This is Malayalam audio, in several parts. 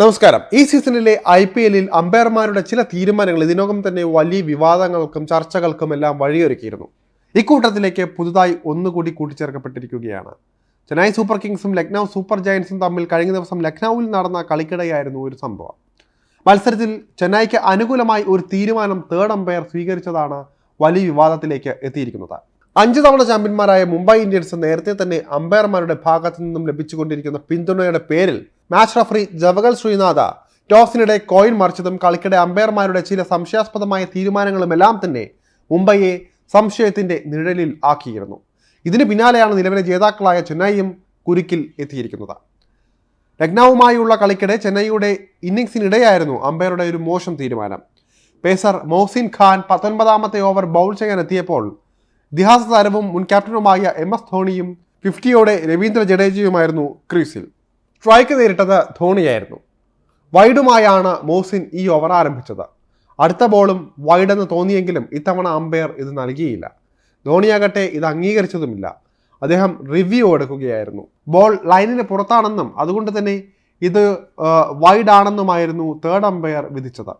നമസ്കാരം. ഈ സീസണിലെ ഐ പി എല്ലിൽ അമ്പയർമാരുടെ ചില തീരുമാനങ്ങൾ ഇതിനകം തന്നെ വലിയ വിവാദങ്ങൾക്കും ചർച്ചകൾക്കും എല്ലാം വഴിയൊരുക്കിയിരുന്നു. ഇക്കൂട്ടത്തിലേക്ക് പുതുതായി ഒന്നുകൂടി കൂട്ടിച്ചേർക്കപ്പെട്ടിരിക്കുകയാണ്. ചെന്നൈ സൂപ്പർ കിങ്സും ലക്നൗ സൂപ്പർ ജയൻസും തമ്മിൽ കഴിഞ്ഞ ദിവസം ലക്നൌവിൽ നടന്ന കളിക്കിടെയായിരുന്നു ഒരു സംഭവം. മത്സരത്തിൽ ചെന്നൈക്ക് അനുകൂലമായി ഒരു തീരുമാനം തേർഡ് അമ്പയർ സ്വീകരിച്ചതാണ് വലിയ വിവാദത്തിലേക്ക് എത്തിയിരിക്കുന്നത്. അഞ്ച് തവണ ചാമ്പ്യന്മാരായ മുംബൈ ഇന്ത്യൻസ് നേരത്തെ തന്നെ അമ്പയർമാരുടെ ഭാഗത്തു നിന്നും ലഭിച്ചുകൊണ്ടിരിക്കുന്ന പിന്തുണയുടെ പേരിൽ മാച്ച് റഫറി ജവഗൽ ശ്രീനാഥ ടോസിനിടെ കോയിൻ മറിച്ചതും കളിക്കിടെ അമ്പയർമാരുടെ ചില സംശയാസ്പദമായ തീരുമാനങ്ങളുമെല്ലാം തന്നെ മുംബൈയെ സംശയത്തിന്റെ നിഴലിൽ ആക്കിയിരുന്നു. ഇതിന് പിന്നാലെയാണ് നിലവിലെ ജേതാക്കളായ ചെന്നൈയും കുരുക്കിൽ എത്തിയിരിക്കുന്നത്. ലക്നൌവുമായുള്ള കളിക്കിടെ ചെന്നൈയുടെ ഇന്നിങ്സിനിടെയായിരുന്നു അമ്പയറുടെ ഒരു മോശം തീരുമാനം. പേസർ മൊഹ്സിൻ ഖാൻ പത്തൊൻപതാമത്തെ ഓവർ ബൗൾ ചെയ്യാൻ എത്തിയപ്പോൾ ഇതിഹാസ താരവും മുൻ ക്യാപ്റ്റനുമായ എം എസ് ധോണിയും ഫിഫ്റ്റിയോടെ രവീന്ദ്ര ജഡേജയുമായിരുന്നു ക്രീസിൽ. സ്ട്രൈക്ക് നേരിട്ടത് ധോണിയായിരുന്നു. വൈഡുമായാണ് മോസിൻ ഈ ഓവർ ആരംഭിച്ചത്. അടുത്ത ബോളും വൈഡെന്ന് തോന്നിയെങ്കിലും ഇത്തവണ അമ്പയർ ഇത് നൽകിയില്ല. ധോണിയാകട്ടെ ഇത് അംഗീകരിച്ചതുമില്ല. അദ്ദേഹം റിവ്യൂ എടുക്കുകയായിരുന്നു. ബോൾ ലൈനിന് പുറത്താണെന്നും അതുകൊണ്ട് തന്നെ ഇത് വൈഡ് ആണെന്നുമായിരുന്നു തേർഡ് അമ്പയർ വിധിച്ചത്.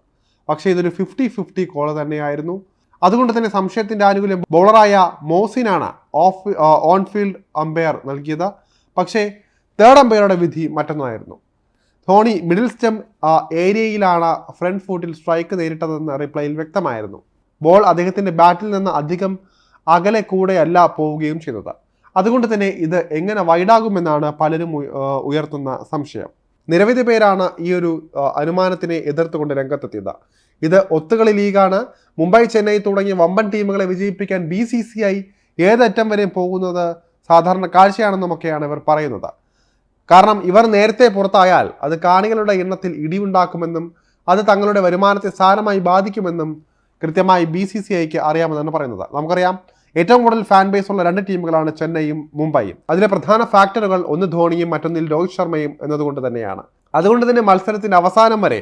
പക്ഷേ ഇതൊരു ഫിഫ്റ്റി ഫിഫ്റ്റി കോൾ തന്നെയായിരുന്നു. അതുകൊണ്ട് തന്നെ സംശയത്തിന്റെ ആനുകൂല്യം ബോളറായ മോസിനാണ് ഓഫ് ഓൺ ഫീൽഡ് അമ്പയർ നൽകിയത്. പക്ഷേ തേർഡ് അമ്പയറുടെ വിധി മറ്റൊന്നായിരുന്നു. ധോണി മിഡിൽ സ്റ്റെം ഏരിയയിലാണ് ഫ്രണ്ട് ഫൂട്ടിൽ സ്ട്രൈക്ക് നേരിട്ടതെന്ന് റിപ്ലൈയിൽ വ്യക്തമായിരുന്നു. ബോൾ അദ്ദേഹത്തിന്റെ ബാറ്റിൽ നിന്ന് അധികം അകലെ കൂടെയല്ല പോവുകയും ചെയ്തത്. അതുകൊണ്ട് തന്നെ ഇത് എങ്ങനെ വൈഡാകുമെന്നാണ് പലരും ഉയർത്തുന്ന സംശയം. നിരവധി പേരാണ് ഈ ഒരു അനുമാനത്തിനെ എതിർത്തുകൊണ്ട് രംഗത്തെത്തിയത്. ഇത് ഒത്തുകളി ലീഗാണ്. മുംബൈ ചെന്നൈ തുടങ്ങിയ വമ്പൻ ടീമുകളെ വിജയിപ്പിക്കാൻ ബി സി സി ഐ ഏതറ്റം വരെയും പോകുന്നത് സാധാരണ കാഴ്ചയാണെന്നുമൊക്കെയാണ് ഇവർ പറയുന്നത്. കാരണം ഇവർ നേരത്തെ പുറത്തായാൽ അത് കാണികളുടെ എണ്ണത്തിൽ ഇടിവുണ്ടാക്കുമെന്നും അത് തങ്ങളുടെ വരുമാനത്തെ സാരമായി ബാധിക്കുമെന്നും കൃത്യമായി ബി സി സി ഐക്ക് അറിയാമെന്നാണ് പറയുന്നത്. നമുക്കറിയാം ഏറ്റവും കൂടുതൽ ഫാൻ ബേസ് ഉള്ള രണ്ട് ടീമുകളാണ് ചെന്നൈയും മുംബൈയും. അതിലെ പ്രധാന ഫാക്ടറുകൾ ഒന്ന് ധോണിയും മറ്റൊന്നിൽ രോഹിത് ശർമ്മയും എന്നതുകൊണ്ട് തന്നെയാണ്. അതുകൊണ്ട് തന്നെ മത്സരത്തിന്റെ അവസാനം വരെ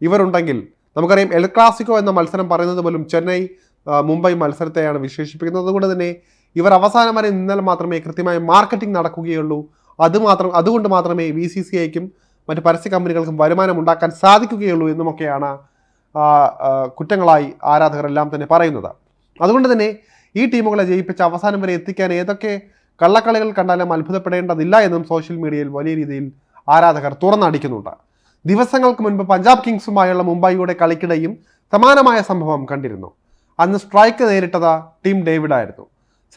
ഇവരുണ്ടെങ്കിൽ നമുക്കറിയാം എൽ ക്ലാസിക്കോ എന്ന മത്സരം പറയുന്നത് പോലും ചെന്നൈ മുംബൈ മത്സരത്തെയാണ് വിശേഷിപ്പിക്കുന്നത്. അതുകൊണ്ട് തന്നെ ഇവർ അവസാനം വരെ നിന്നാൽ മാത്രമേ കൃത്യമായി മാർക്കറ്റിംഗ് നടക്കുകയുള്ളൂ. അതുമാത്രം അതുകൊണ്ട് മാത്രമേ ബി സി സി ഐക്കും മറ്റ് പരസ്യ കമ്പനികൾക്കും വരുമാനം ഉണ്ടാക്കാൻ സാധിക്കുകയുള്ളൂ എന്നുമൊക്കെയാണ് കുറ്റങ്ങളായി ആരാധകരെല്ലാം തന്നെ പറയുന്നത്. അതുകൊണ്ട് തന്നെ ഈ ടീമുകളെ ജയിപ്പിച്ച് അവസാനം വരെ എത്തിക്കാൻ ഏതൊക്കെ കള്ളക്കളികൾ കണ്ടാലും അത്ഭുതപ്പെടേണ്ടതില്ല എന്നും സോഷ്യൽ മീഡിയയിൽ വലിയ രീതിയിൽ ആരാധകർ തുറന്നടിക്കുന്നുണ്ട്. ദിവസങ്ങൾക്ക് മുൻപ് പഞ്ചാബ് കിങ്സുമായുള്ള മുംബൈയുടെ കളിക്കിടെയും സമാനമായ സംഭവം കണ്ടിരുന്നു. അന്ന് സ്ട്രൈക്ക് നേരിട്ടത് ടീം ഡേവിഡ്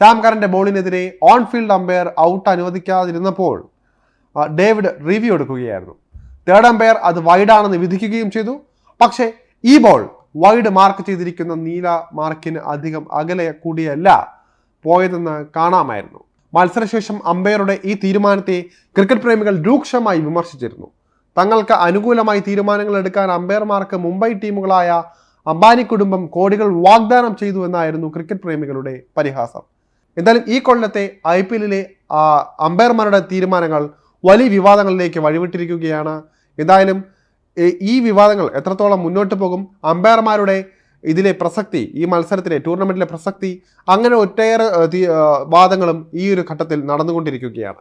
ആയിരുന്നു സാം കറിന്റെ ബോളിനെതിരെ ഓൺ ഫീൽഡ് അമ്പയർ ഔട്ട് അനുവദിക്കാതിരുന്നപ്പോൾ ഡേവിഡ് റിവ്യൂ എടുക്കുകയായിരുന്നു. തേർഡ് അമ്പയർ അത് വൈഡാണെന്ന് വിധിക്കുകയും ചെയ്തു. പക്ഷേ ഈ ബോൾ വൈഡ് മാർക്ക് ചെയ്തിരിക്കുന്ന നീല മാർക്കിന് അധികം അകലെ കൂടിയല്ല പോയതെന്ന് കാണാമായിരുന്നു. മത്സരശേഷം അമ്പയറുടെ ഈ തീരുമാനത്തെ ക്രിക്കറ്റ് പ്രേമികൾ രൂക്ഷമായി വിമർശിച്ചിരുന്നു. തങ്ങൾക്ക് അനുകൂലമായി തീരുമാനങ്ങൾ എടുക്കാൻ അമ്പയർമാർക്ക് മുംബൈ ടീമുകളായ അംബാനി കുടുംബം കോടികൾ വാഗ്ദാനം ചെയ്തു എന്നായിരുന്നു ക്രിക്കറ്റ് പ്രേമികളുടെ പരിഹാസം. എന്തായാലും ഈ കൊല്ലത്തെ ഐ പി എല്ലിലെ അമ്പയർമാരുടെ തീരുമാനങ്ങൾ വലിയ വിവാദങ്ങളിലേക്ക് വഴിവിട്ടിരിക്കുകയാണ്. എന്തായാലും ഈ വിവാദങ്ങൾ എത്രത്തോളം മുന്നോട്ട് പോകും അമ്പയർമാരുടെ ഇതിലെ പ്രസക്തി ഈ മത്സരത്തിലെ ടൂർണമെന്റിലെ പ്രസക്തി അങ്ങനെ ഏ, വാദങ്ങളും ഈ ഒരു ഘട്ടത്തിൽ നടന്നുകൊണ്ടിരിക്കുകയാണ്.